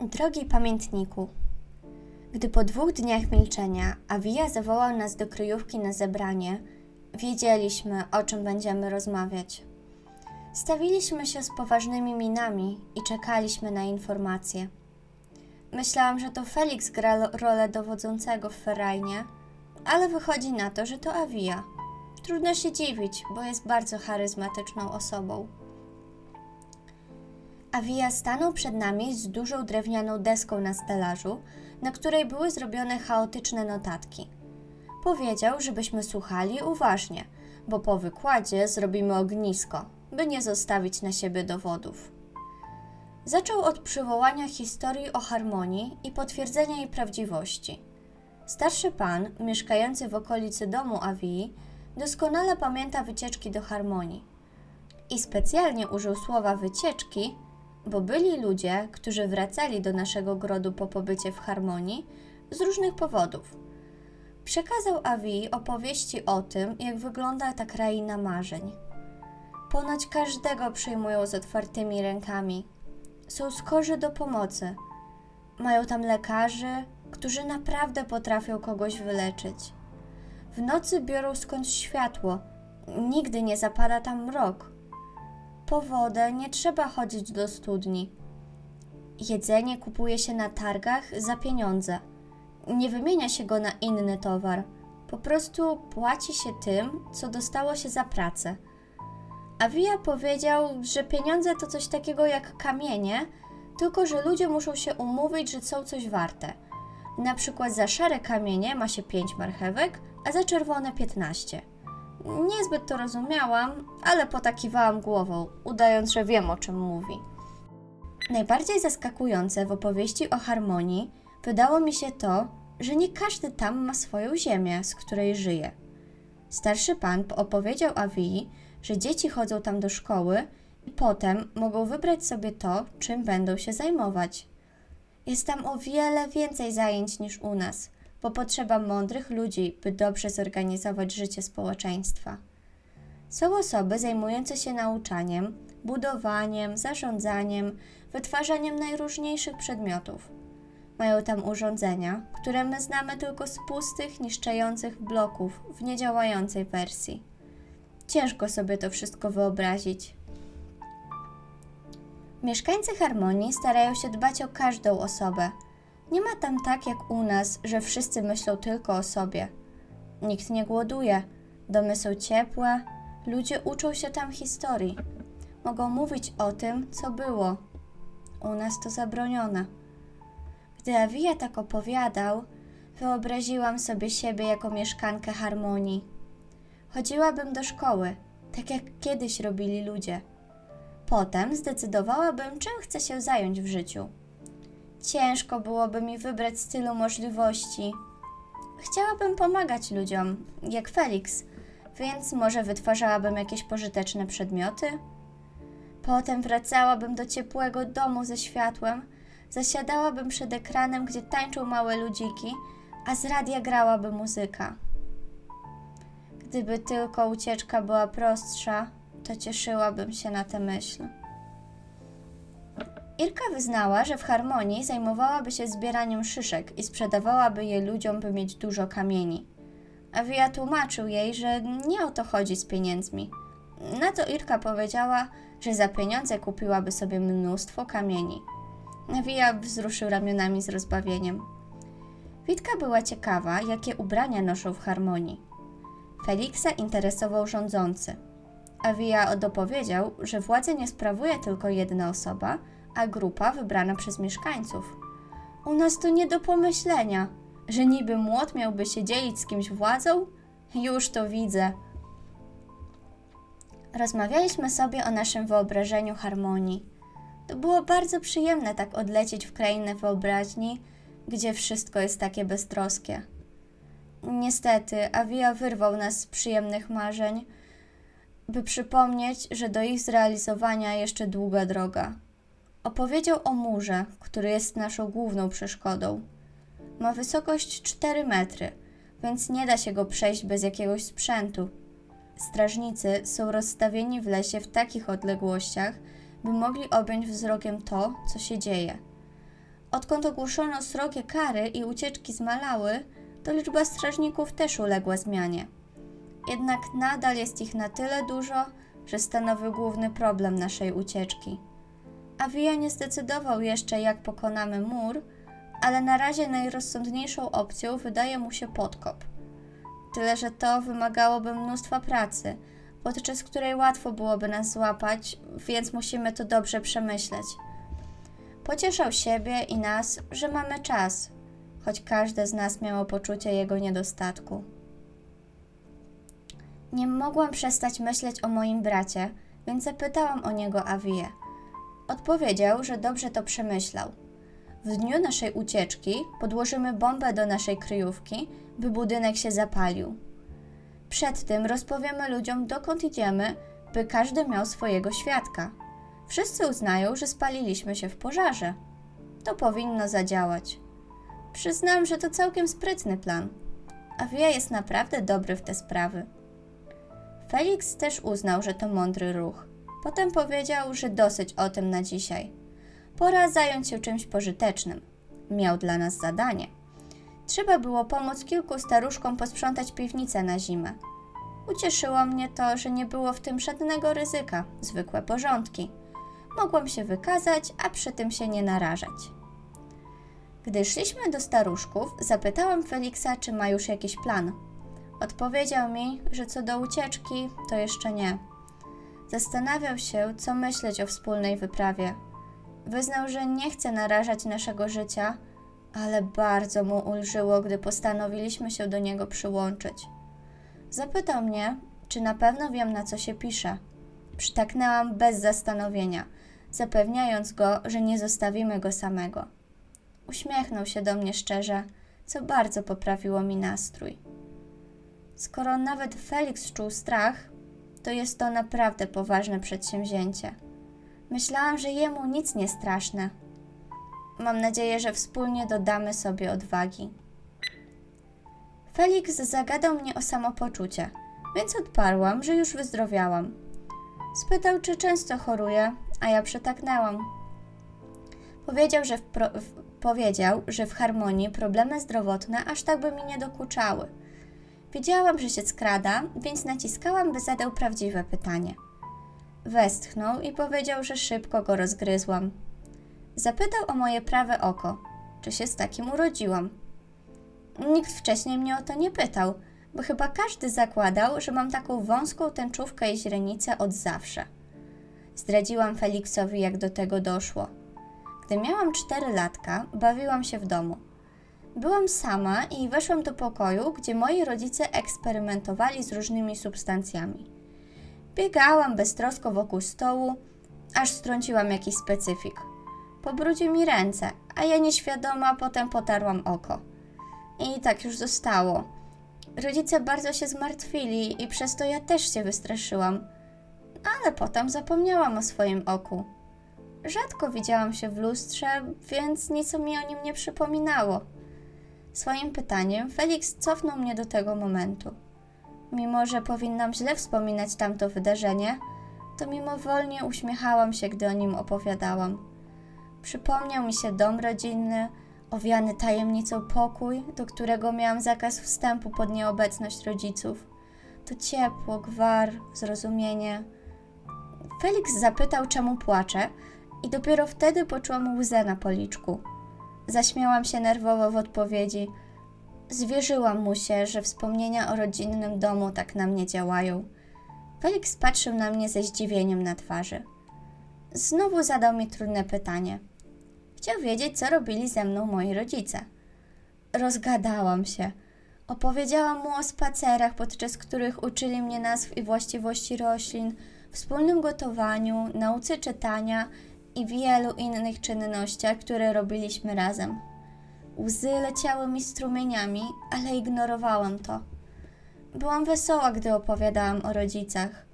Drogi pamiętniku, gdy po dwóch dniach milczenia Avia zawołał nas do kryjówki na zebranie, wiedzieliśmy, o czym będziemy rozmawiać. Stawiliśmy się z poważnymi minami i czekaliśmy na informacje. Myślałam, że to Felix gra rolę dowodzącego w Ferajnie, ale wychodzi na to, że to Avia. Trudno się dziwić, bo jest bardzo charyzmatyczną osobą. Avia stanął przed nami z dużą drewnianą deską na stelażu, na której były zrobione chaotyczne notatki. Powiedział, żebyśmy słuchali uważnie, bo po wykładzie zrobimy ognisko, by nie zostawić na siebie dowodów. Zaczął od przywołania historii o harmonii i potwierdzenia jej prawdziwości. Starszy pan, mieszkający w okolicy domu Avii, doskonale pamięta wycieczki do harmonii. I specjalnie użył słowa wycieczki, bo byli ludzie, którzy wracali do naszego grodu po pobycie w harmonii z różnych powodów. Przekazał Avi opowieści o tym, jak wygląda ta kraina marzeń. Ponoć każdego przyjmują z otwartymi rękami. Są skorzy do pomocy. Mają tam lekarzy, którzy naprawdę potrafią kogoś wyleczyć. W nocy biorą skąd światło. Nigdy nie zapada tam mrok. Po wodę nie trzeba chodzić do studni. Jedzenie kupuje się na targach za pieniądze. Nie wymienia się go na inny towar. Po prostu płaci się tym, co dostało się za pracę. A Via powiedział, że pieniądze to coś takiego jak kamienie, tylko że ludzie muszą się umówić, że są coś warte. Na przykład za szare kamienie ma się 5 marchewek, a za czerwone 15. Niezbyt to rozumiałam, ale potakiwałam głową, udając, że wiem o czym mówi. Najbardziej zaskakujące w opowieści o harmonii wydało mi się to, że nie każdy tam ma swoją ziemię, z której żyje. Starszy pan opowiedział Avii, że dzieci chodzą tam do szkoły i potem mogą wybrać sobie to, czym będą się zajmować. Jest tam o wiele więcej zajęć niż u nas, bo potrzeba mądrych ludzi, by dobrze zorganizować życie społeczeństwa. Są osoby zajmujące się nauczaniem, budowaniem, zarządzaniem, wytwarzaniem najróżniejszych przedmiotów. Mają tam urządzenia, które my znamy tylko z pustych, niszczejących bloków w niedziałającej wersji. Ciężko sobie to wszystko wyobrazić. Mieszkańcy Harmonii starają się dbać o każdą osobę. Nie ma tam tak jak u nas, że wszyscy myślą tylko o sobie. Nikt nie głoduje, domy są ciepłe, ludzie uczą się tam historii. Mogą mówić o tym, co było. U nas to zabronione. Gdy Avia tak opowiadał, wyobraziłam sobie siebie jako mieszkankę harmonii. Chodziłabym do szkoły, tak jak kiedyś robili ludzie. Potem zdecydowałabym, czym chcę się zająć w życiu. Ciężko byłoby mi wybrać z tylu możliwości. Chciałabym pomagać ludziom, jak Felix, więc może wytwarzałabym jakieś pożyteczne przedmioty? Potem wracałabym do ciepłego domu ze światłem, zasiadałabym przed ekranem, gdzie tańczą małe ludziki, a z radia grałaby muzyka. Gdyby tylko ucieczka była prostsza, to cieszyłabym się na tę myśl. Irka wyznała, że w harmonii zajmowałaby się zbieraniem szyszek i sprzedawałaby je ludziom, by mieć dużo kamieni. A Wija tłumaczył jej, że nie o to chodzi z pieniędzmi. Na to Irka powiedziała, że za pieniądze kupiłaby sobie mnóstwo kamieni. Wija wzruszył ramionami z rozbawieniem. Witka była ciekawa, jakie ubrania noszą w harmonii. Feliksa interesował rządzący. Avia dopowiedział, że władzę nie sprawuje tylko jedna osoba, a grupa wybrana przez mieszkańców. U nas to nie do pomyślenia, że niby młot miałby się dzielić z kimś władzą? Już to widzę. Rozmawialiśmy sobie o naszym wyobrażeniu harmonii. To było bardzo przyjemne tak odlecieć w krainę wyobraźni, gdzie wszystko jest takie beztroskie. Niestety, Avia wyrwał nas z przyjemnych marzeń, by przypomnieć, że do ich zrealizowania jeszcze długa droga. Opowiedział o murze, który jest naszą główną przeszkodą. Ma wysokość 4 metry, więc nie da się go przejść bez jakiegoś sprzętu. Strażnicy są rozstawieni w lesie w takich odległościach, by mogli objąć wzrokiem to, co się dzieje. Odkąd ogłoszono srogie kary i ucieczki zmalały, to liczba strażników też uległa zmianie. Jednak nadal jest ich na tyle dużo, że stanowi główny problem naszej ucieczki. Avia nie zdecydował jeszcze, jak pokonamy mur, ale na razie najrozsądniejszą opcją wydaje mu się podkop. Tyle, że to wymagałoby mnóstwa pracy, podczas której łatwo byłoby nas złapać, więc musimy to dobrze przemyśleć. Pocieszał siebie i nas, że mamy czas, choć każde z nas miało poczucie jego niedostatku. Nie mogłam przestać myśleć o moim bracie, więc zapytałam o niego Awię. Odpowiedział, że dobrze to przemyślał. W dniu naszej ucieczki podłożymy bombę do naszej kryjówki, by budynek się zapalił. Przed tym rozpowiemy ludziom, dokąd idziemy, by każdy miał swojego świadka. Wszyscy uznają, że spaliliśmy się w pożarze. To powinno zadziałać. Przyznam, że to całkiem sprytny plan. Avia jest naprawdę dobry w te sprawy. Felix też uznał, że to mądry ruch. Potem powiedział, że dosyć o tym na dzisiaj. Pora zająć się czymś pożytecznym. Miał dla nas zadanie. Trzeba było pomóc kilku staruszkom posprzątać piwnicę na zimę. Ucieszyło mnie to, że nie było w tym żadnego ryzyka, zwykłe porządki. Mogłam się wykazać, a przy tym się nie narażać. Gdy szliśmy do staruszków, zapytałam Feliksa, czy ma już jakiś plan. Odpowiedział mi, że co do ucieczki, to jeszcze nie. Zastanawiał się, co myśleć o wspólnej wyprawie. Wyznał, że nie chce narażać naszego życia, ale bardzo mu ulżyło, gdy postanowiliśmy się do niego przyłączyć. Zapytał mnie, czy na pewno wiem, na co się pisze. Przytaknęłam bez zastanowienia, zapewniając go, że nie zostawimy go samego. Uśmiechnął się do mnie szczerze, co bardzo poprawiło mi nastrój. Skoro nawet Felix czuł strach, to jest to naprawdę poważne przedsięwzięcie. Myślałam, że jemu nic nie straszne. Mam nadzieję, że wspólnie dodamy sobie odwagi. Felix zagadał mnie o samopoczucie, więc odparłam, że już wyzdrowiałam. Spytał, czy często choruję, a ja przytaknęłam. Powiedział, że w, powiedział, że w harmonii problemy zdrowotne aż tak by mi nie dokuczały. Wiedziałam, że się skrada, więc naciskałam, by zadał prawdziwe pytanie. Westchnął i powiedział, że szybko go rozgryzłam. Zapytał o moje prawe oko, czy się z takim urodziłam. Nikt wcześniej mnie o to nie pytał, bo chyba każdy zakładał, że mam taką wąską tęczówkę i źrenicę od zawsze. Zdradziłam Feliksowi, jak do tego doszło. Gdy miałam cztery latka, bawiłam się w domu. Byłam sama i weszłam do pokoju, gdzie moi rodzice eksperymentowali z różnymi substancjami. Biegałam beztrosko wokół stołu, aż strąciłam jakiś specyfik. Pobrudził mi ręce, a ja nieświadoma potem potarłam oko. I tak już zostało. Rodzice bardzo się zmartwili i przez to ja też się wystraszyłam. Ale potem zapomniałam o swoim oku. Rzadko widziałam się w lustrze, więc nic mi o nim nie przypominało. Swoim pytaniem Felix cofnął mnie do tego momentu. Mimo, że powinnam źle wspominać tamto wydarzenie, to mimowolnie uśmiechałam się, gdy o nim opowiadałam. Przypomniał mi się dom rodzinny, owiany tajemnicą pokój, do którego miałam zakaz wstępu pod nieobecność rodziców. To ciepło, gwar, zrozumienie. Felix zapytał, czemu płaczę, i dopiero wtedy poczułam łzę na policzku. Zaśmiałam się nerwowo w odpowiedzi. Zwierzyłam mu się, że wspomnienia o rodzinnym domu tak na mnie działają. Felix patrzył na mnie ze zdziwieniem na twarzy. Znowu zadał mi trudne pytanie. Chciał wiedzieć, co robili ze mną moi rodzice. Rozgadałam się. Opowiedziałam mu o spacerach, podczas których uczyli mnie nazw i właściwości roślin, wspólnym gotowaniu, nauce czytania i wielu innych czynnościach, które robiliśmy razem. Łzy leciały mi strumieniami, ale ignorowałam to. Byłam wesoła, gdy opowiadałam o rodzicach.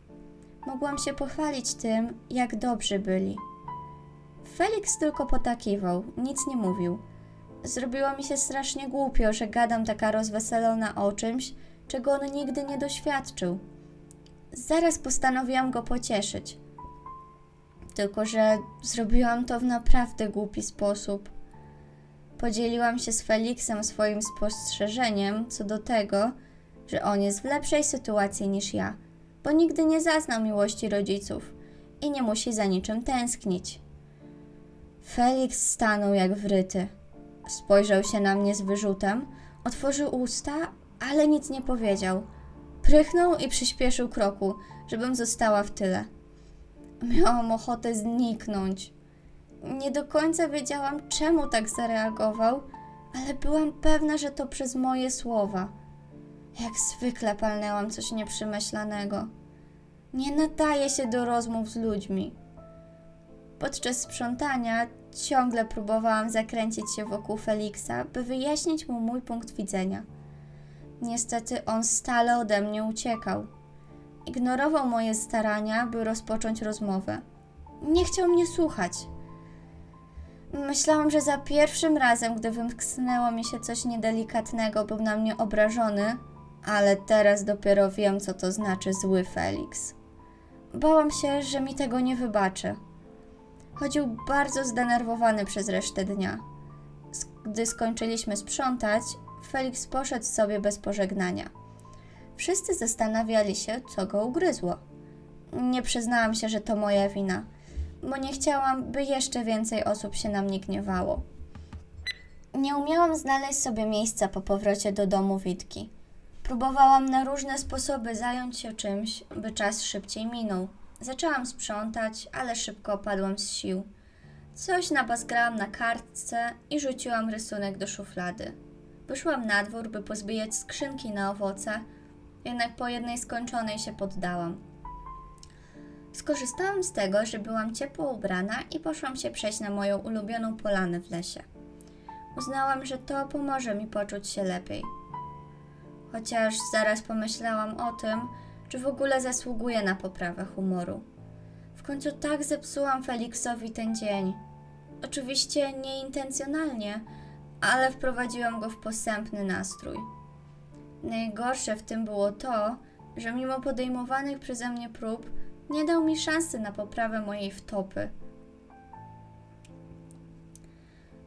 Mogłam się pochwalić tym, jak dobrzy byli. Felix tylko potakiwał, nic nie mówił. Zrobiło mi się strasznie głupio, że gadam taka rozweselona o czymś, czego on nigdy nie doświadczył. Zaraz postanowiłam go pocieszyć. Tylko, że zrobiłam to w naprawdę głupi sposób. Podzieliłam się z Feliksem swoim spostrzeżeniem co do tego, że on jest w lepszej sytuacji niż ja, bo nigdy nie zaznał miłości rodziców i nie musi za niczym tęsknić. Felix stanął jak wryty. Spojrzał się na mnie z wyrzutem, otworzył usta, ale nic nie powiedział. Prychnął i przyspieszył kroku, żebym została w tyle. Miałam ochotę zniknąć. Nie do końca wiedziałam, czemu tak zareagował, ale byłam pewna, że to przez moje słowa. Jak zwykle palnęłam coś nieprzemyślanego. Nie nadaje się do rozmów z ludźmi. Podczas sprzątania ciągle próbowałam zakręcić się wokół Feliksa, by wyjaśnić mu mój punkt widzenia. Niestety on stale ode mnie uciekał. Ignorował moje starania, by rozpocząć rozmowę. Nie chciał mnie słuchać. Myślałam, że za pierwszym razem, gdy wymknęło mi się coś niedelikatnego, był na mnie obrażony, ale teraz dopiero wiem, co to znaczy zły Felix. Bałam się, że mi tego nie wybaczy. Chodził bardzo zdenerwowany przez resztę dnia. Gdy skończyliśmy sprzątać, Felix poszedł sobie bez pożegnania. Wszyscy zastanawiali się, co go ugryzło. Nie przyznałam się, że to moja wina, bo nie chciałam, by jeszcze więcej osób się na mnie gniewało. Nie umiałam znaleźć sobie miejsca po powrocie do domu Witki. Próbowałam na różne sposoby zająć się czymś, by czas szybciej minął. Zaczęłam sprzątać, ale szybko opadłam z sił. Coś napaskrałam na kartce i rzuciłam rysunek do szuflady. Wyszłam na dwór, by pozbijać skrzynki na owoce, jednak po jednej skończonej się poddałam. Skorzystałam z tego, że byłam ciepło ubrana i poszłam się przejść na moją ulubioną polanę w lesie. Uznałam, że to pomoże mi poczuć się lepiej. Chociaż zaraz pomyślałam o tym, czy w ogóle zasługuję na poprawę humoru. W końcu tak zepsułam Feliksowi ten dzień. Oczywiście nieintencjonalnie, ale wprowadziłam go w posępny nastrój. Najgorsze w tym było to, że mimo podejmowanych przeze mnie prób, nie dał mi szansy na poprawę mojej wtopy.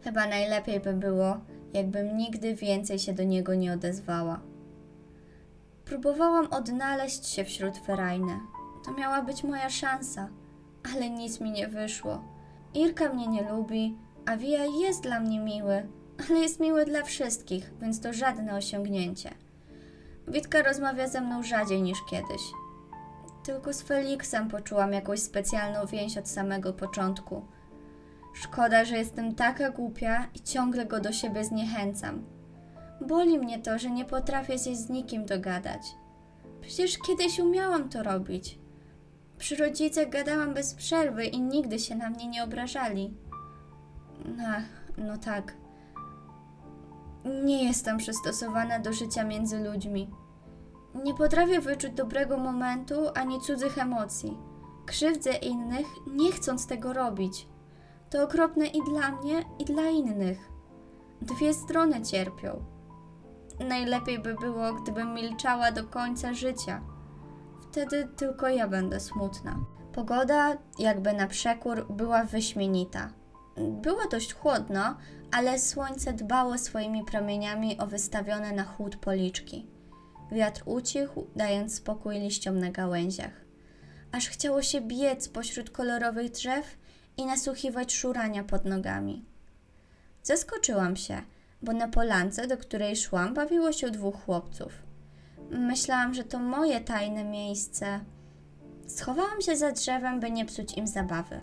Chyba najlepiej by było, jakbym nigdy więcej się do niego nie odezwała. Próbowałam odnaleźć się wśród ferajny. To miała być moja szansa, ale nic mi nie wyszło. Irka mnie nie lubi, a Wija jest dla mnie miły, ale jest miły dla wszystkich, więc to żadne osiągnięcie. Witka rozmawia ze mną rzadziej niż kiedyś. Tylko z Feliksem poczułam jakąś specjalną więź od samego początku. Szkoda, że jestem taka głupia i ciągle go do siebie zniechęcam. Boli mnie to, że nie potrafię się z nikim dogadać. Przecież kiedyś umiałam to robić. Przy rodzicach gadałam bez przerwy i nigdy się na mnie nie obrażali. Ach, no tak. Nie jestem przystosowana do życia między ludźmi. Nie potrafię wyczuć dobrego momentu ani cudzych emocji. Krzywdzę innych, nie chcąc tego robić. To okropne i dla mnie, i dla innych. Dwie strony cierpią. Najlepiej by było, gdybym milczała do końca życia. Wtedy tylko ja będę smutna. Pogoda, jakby na przekór, była wyśmienita. Było dość chłodno, ale słońce dbało swoimi promieniami o wystawione na chłód policzki. Wiatr ucichł, dając spokój liściom na gałęziach. Aż chciało się biec pośród kolorowych drzew i nasłuchiwać szurania pod nogami. Zaskoczyłam się, bo na polance, do której szłam, bawiło się dwóch chłopców. Myślałam, że to moje tajne miejsce. Schowałam się za drzewem, by nie psuć im zabawy.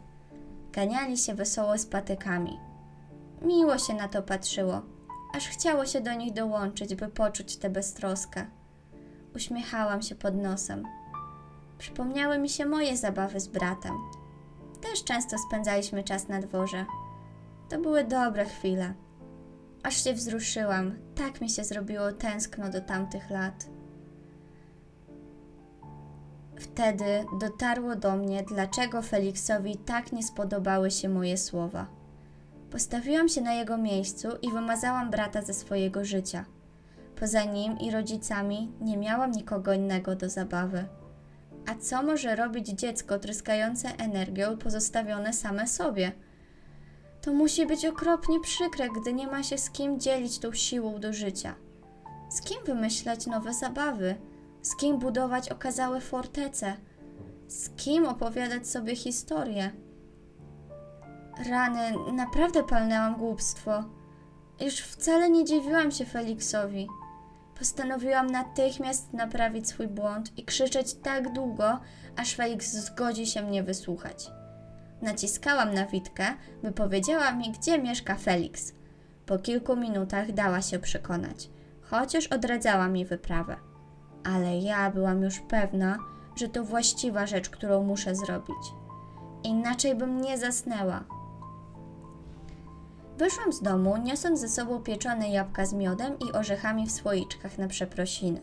Ganiali się wesoło z patykami. Miło się na to patrzyło, aż chciało się do nich dołączyć, by poczuć tę beztroskę. Uśmiechałam się pod nosem. Przypomniały mi się moje zabawy z bratem. Też często spędzaliśmy czas na dworze. To były dobre chwile. Aż się wzruszyłam, tak mi się zrobiło tęskno do tamtych lat. Wtedy dotarło do mnie, dlaczego Feliksowi tak nie spodobały się moje słowa. Postawiłam się na jego miejscu i wymazałam brata ze swojego życia. Poza nim i rodzicami nie miałam nikogo innego do zabawy. A co może robić dziecko tryskające energią pozostawione same sobie? To musi być okropnie przykre, gdy nie ma się z kim dzielić tą siłą do życia. Z kim wymyślać nowe zabawy? Z kim budować okazałe fortece? Z kim opowiadać sobie historie? Rany, naprawdę palnęłam głupstwo. Już wcale nie dziwiłam się Feliksowi. Postanowiłam natychmiast naprawić swój błąd i krzyczeć tak długo, aż Felix zgodzi się mnie wysłuchać. Naciskałam na Witkę, by powiedziała mi, gdzie mieszka Felix. Po kilku minutach dała się przekonać, chociaż odradzała mi wyprawę. Ale ja byłam już pewna, że to właściwa rzecz, którą muszę zrobić. Inaczej bym nie zasnęła. Wyszłam z domu, niosąc ze sobą pieczone jabłka z miodem i orzechami w słoiczkach na przeprosiny.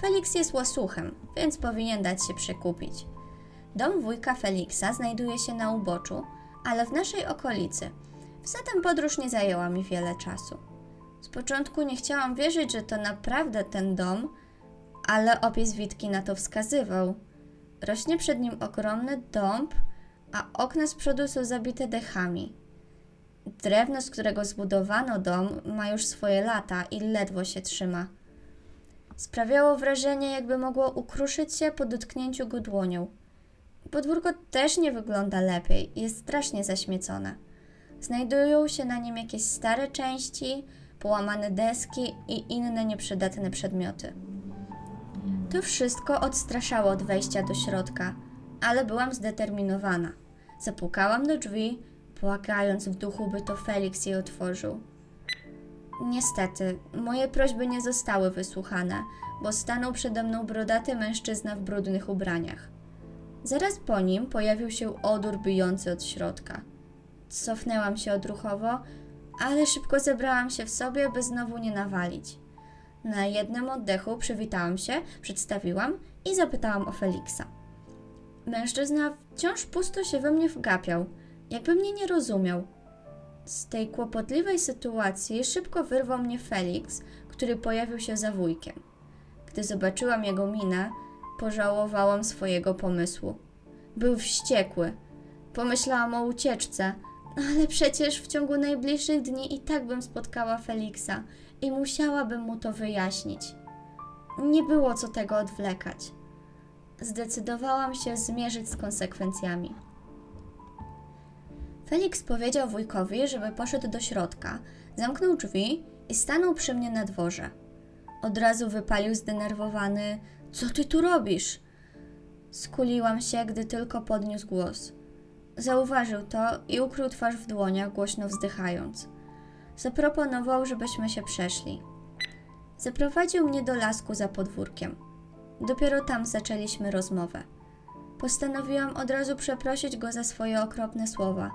Felix jest łasuchem, więc powinien dać się przekupić. Dom wujka Feliksa znajduje się na uboczu, ale w naszej okolicy. Zatem podróż nie zajęła mi wiele czasu. Z początku nie chciałam wierzyć, że to naprawdę ten dom, ale opis Witki na to wskazywał. Rośnie przed nim ogromny dąb, a okna z przodu są zabite dechami. Drewno, z którego zbudowano dom, ma już swoje lata i ledwo się trzyma. Sprawiało wrażenie, jakby mogło ukruszyć się po dotknięciu go dłonią. Podwórko też nie wygląda lepiej, jest strasznie zaśmiecone. Znajdują się na nim jakieś stare części, połamane deski i inne nieprzydatne przedmioty. To wszystko odstraszało od wejścia do środka, ale byłam zdeterminowana. Zapukałam do drzwi, błagając w duchu, by to Felix je otworzył. Niestety, moje prośby nie zostały wysłuchane, bo stanął przede mną brodaty mężczyzna w brudnych ubraniach. Zaraz po nim pojawił się odór bijący od środka. Cofnęłam się odruchowo, ale szybko zebrałam się w sobie, by znowu nie nawalić. Na jednym oddechu przywitałam się, przedstawiłam i zapytałam o Feliksa. Mężczyzna wciąż pusto się we mnie wgapiał, jakby mnie nie rozumiał. Z tej kłopotliwej sytuacji szybko wyrwał mnie Felix, który pojawił się za wujkiem. Gdy zobaczyłam jego minę, pożałowałam swojego pomysłu. Był wściekły. Pomyślałam o ucieczce, ale przecież w ciągu najbliższych dni i tak bym spotkała Feliksa i musiałabym mu to wyjaśnić. Nie było co tego odwlekać. Zdecydowałam się zmierzyć z konsekwencjami. Felix powiedział wujkowi, żeby poszedł do środka, zamknął drzwi i stanął przy mnie na dworze. Od razu wypalił zdenerwowany: Co ty tu robisz? Skuliłam się, gdy tylko podniósł głos. Zauważył to i ukrył twarz w dłoniach, głośno wzdychając. Zaproponował, żebyśmy się przeszli. Zaprowadził mnie do lasku za podwórkiem. Dopiero tam zaczęliśmy rozmowę. Postanowiłam od razu przeprosić go za swoje okropne słowa.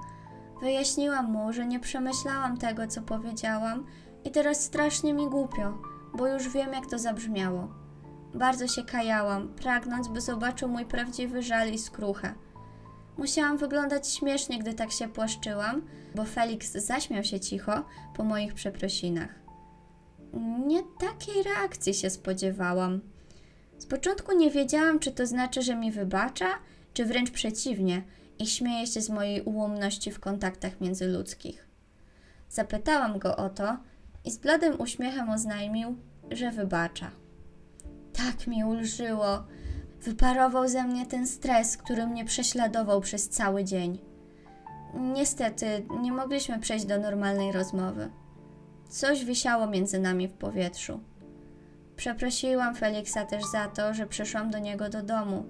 Wyjaśniłam mu, że nie przemyślałam tego, co powiedziałam i teraz strasznie mi głupio, bo już wiem, jak to zabrzmiało. Bardzo się kajałam, pragnąc, by zobaczył mój prawdziwy żal i skruchę. Musiałam wyglądać śmiesznie, gdy tak się płaszczyłam, bo Felix zaśmiał się cicho po moich przeprosinach. Nie takiej reakcji się spodziewałam. Z początku nie wiedziałam, czy to znaczy, że mi wybacza, czy wręcz przeciwnie i śmieje się z mojej ułomności w kontaktach międzyludzkich. Zapytałam go o to i z bladym uśmiechem oznajmił, że wybacza. Tak mi ulżyło. Wyparował ze mnie ten stres, który mnie prześladował przez cały dzień. Niestety, nie mogliśmy przejść do normalnej rozmowy. Coś wisiało między nami w powietrzu. Przeprosiłam Feliksa też za to, że przyszłam do niego do domu.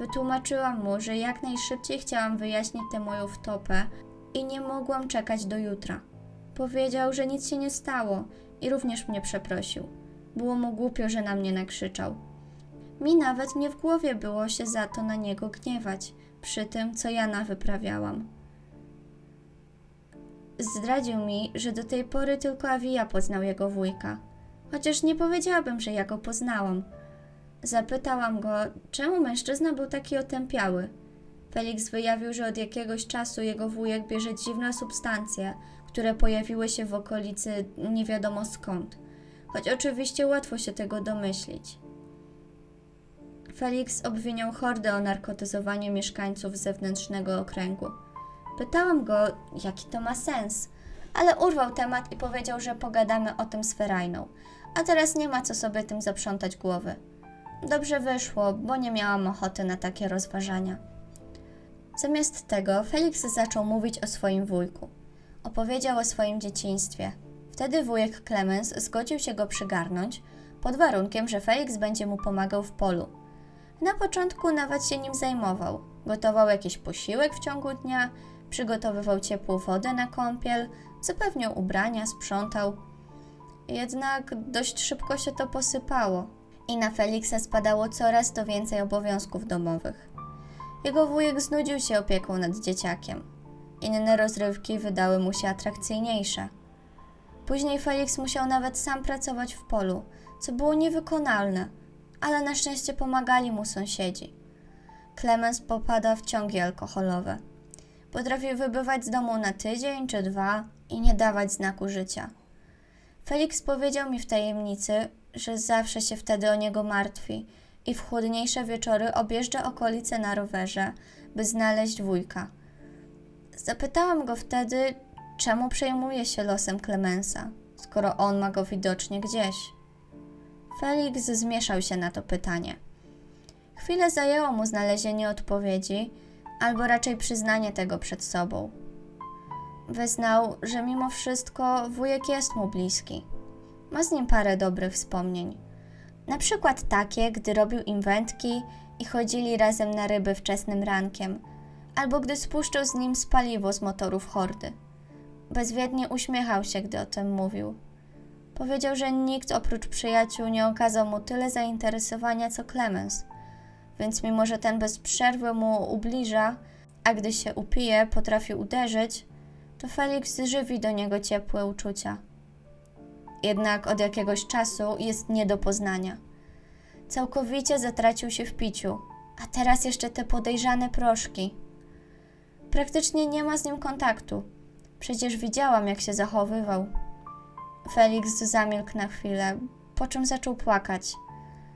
Wytłumaczyłam mu, że jak najszybciej chciałam wyjaśnić tę moją wtopę i nie mogłam czekać do jutra. Powiedział, że nic się nie stało i również mnie przeprosił. Było mu głupio, że na mnie nakrzyczał. Mi nawet nie w głowie było się za to na niego gniewać, przy tym, co ja na wyprawiałam. Zdradził mi, że do tej pory tylko Awija poznał jego wujka, chociaż nie powiedziałabym, że ja go poznałam. Zapytałam go, czemu mężczyzna był taki otępiały. Felix wyjawił, że od jakiegoś czasu jego wujek bierze dziwne substancje, które pojawiły się w okolicy nie wiadomo skąd, choć oczywiście łatwo się tego domyślić. Felix obwiniał hordę o narkotyzowanie mieszkańców zewnętrznego okręgu. Pytałam go, jaki to ma sens, ale urwał temat i powiedział, że pogadamy o tym z Ferajną, a teraz nie ma co sobie tym zaprzątać głowy. Dobrze wyszło, bo nie miałam ochoty na takie rozważania. Zamiast tego Felix zaczął mówić o swoim wujku. Opowiedział o swoim dzieciństwie. Wtedy wujek Clemens zgodził się go przygarnąć, pod warunkiem, że Felix będzie mu pomagał w polu. Na początku nawet się nim zajmował. Gotował jakiś posiłek w ciągu dnia, przygotowywał ciepłą wodę na kąpiel, zapewniał ubrania, sprzątał. Jednak dość szybko się to posypało i na Feliksa spadało coraz to więcej obowiązków domowych. Jego wujek znudził się opieką nad dzieciakiem. Inne rozrywki wydały mu się atrakcyjniejsze. Później Felix musiał nawet sam pracować w polu, co było niewykonalne, ale na szczęście pomagali mu sąsiedzi. Clemens popada w ciągi alkoholowe. Potrafił wybywać z domu na tydzień czy dwa i nie dawać znaku życia. Felix powiedział mi w tajemnicy, że zawsze się wtedy o niego martwi i w chłodniejsze wieczory objeżdża okolice na rowerze, by znaleźć wujka. Zapytałam go wtedy, czemu przejmuje się losem Clemensa, skoro on ma go widocznie gdzieś. Felix zmieszał się na to pytanie. Chwilę zajęło mu znalezienie odpowiedzi, albo raczej przyznanie tego przed sobą. Wyznał, że mimo wszystko wujek jest mu bliski. Ma z nim parę dobrych wspomnień. Na przykład takie, gdy robił im wędki i chodzili razem na ryby wczesnym rankiem, albo gdy spuszczał z nim spaliwo z motorów hordy. Bezwiednie uśmiechał się, gdy o tym mówił. Powiedział, że nikt oprócz przyjaciół nie okazał mu tyle zainteresowania co Clemens, więc mimo, że ten bez przerwy mu ubliża, a gdy się upije, potrafi uderzyć, to Felix żywi do niego ciepłe uczucia. Jednak od jakiegoś czasu jest nie do poznania. Całkowicie zatracił się w piciu, a teraz jeszcze te podejrzane proszki. Praktycznie nie ma z nim kontaktu. Przecież widziałam, jak się zachowywał. Felix zamilkł na chwilę, po czym zaczął płakać.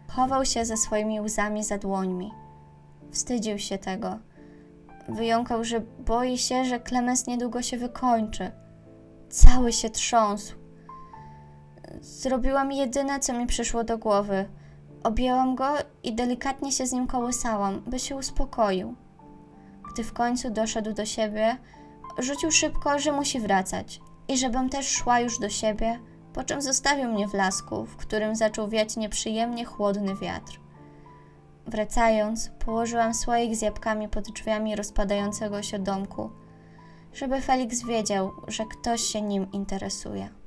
Chował się ze swoimi łzami za dłońmi. Wstydził się tego. Wyjąkał, że boi się, że Klemens niedługo się wykończy. Cały się trząsł. Zrobiłam jedyne, co mi przyszło do głowy. Objęłam go i delikatnie się z nim kołysałam, by się uspokoił. Gdy w końcu doszedł do siebie, rzucił szybko, że musi wracać i żebym też szła już do siebie, po czym zostawił mnie w lasku, w którym zaczął wiać nieprzyjemnie chłodny wiatr. Wracając, położyłam słoik z jabłkami pod drzwiami rozpadającego się domku, żeby Felix wiedział, że ktoś się nim interesuje.